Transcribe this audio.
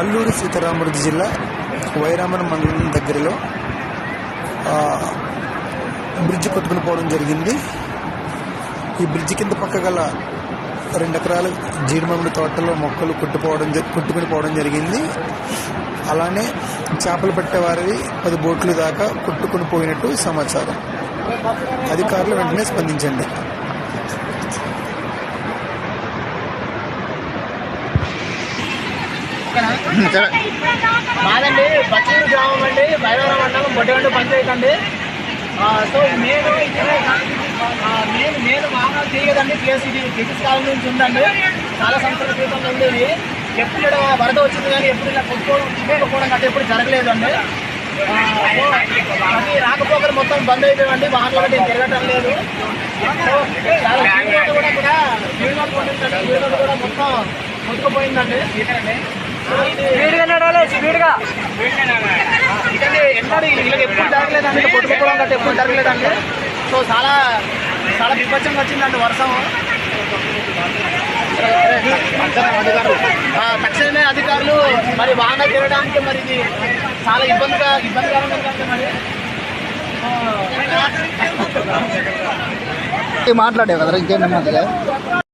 అల్లూరి సీతారామరాజు జిల్లా వైరామన మండలం దగ్గరలో బ్రిడ్జ్ కొట్టుకుని పోవడం జరిగింది. ఈ బ్రిడ్జ్ కింద పక్క గల రెండు ఎకరాల జీడిమామిడి తోటలో మొక్కలు కుట్టుపోవడం కుట్టుకుని పోవడం జరిగింది. అలానే చేపలు పట్టేవారివి పది బోట్లు దాకా కుట్టుకుని పోయినట్టు సమాచారం. అధికారులు వెంటనే స్పందించండి. మాదండి పచ్చూరు గ్రామం అండి బైరవరం మండలం బొడ్డగండు పంచాయతీ అండి. ఆ, సో నేను ఇక్కడే ఆ, నేను నేను వాహనాలు తీయదండి ప్లేస్ ఇది బ్రిటిష్ కాలం నుంచి ఉందండి. చాలా సంవత్సరాల క్రితం ఉండేది ఎప్పుడు ఇక్కడ వరద వచ్చింది కానీ ఎప్పుడు ఇలా కొట్టుకోవడం కొట్టుకోవడం గట్రా ఎప్పుడు జరగలేదండి. ఆ, సో అది రాకపోకలు మొత్తం బంద్ అయిపోయామండి. వాహనాలు ఏం తిరగటం లేదు. సో చాలా జీవితాలు కూడా కూడా మొత్తం కొట్టుకుపోయిందండి. స్పీడ్గా నడవాలి స్పీడ్గా. ఎప్పుడు జరగలేదండి ఇలా కొట్టుకోవడం గట్రా ఎప్పుడు జరగలేదండి సో చాలా చాలా విపచ్చంగా వచ్చిందండి వర్షం. ఆ, తక్షణమే అధికారులు మరి వాహన తిరగడానికి మరి ఇది చాలా ఇబ్బందిగా ఇబ్బందికరంగా మరి. మాట్లాడే కదా ఇంకేం నెమ్మదిగా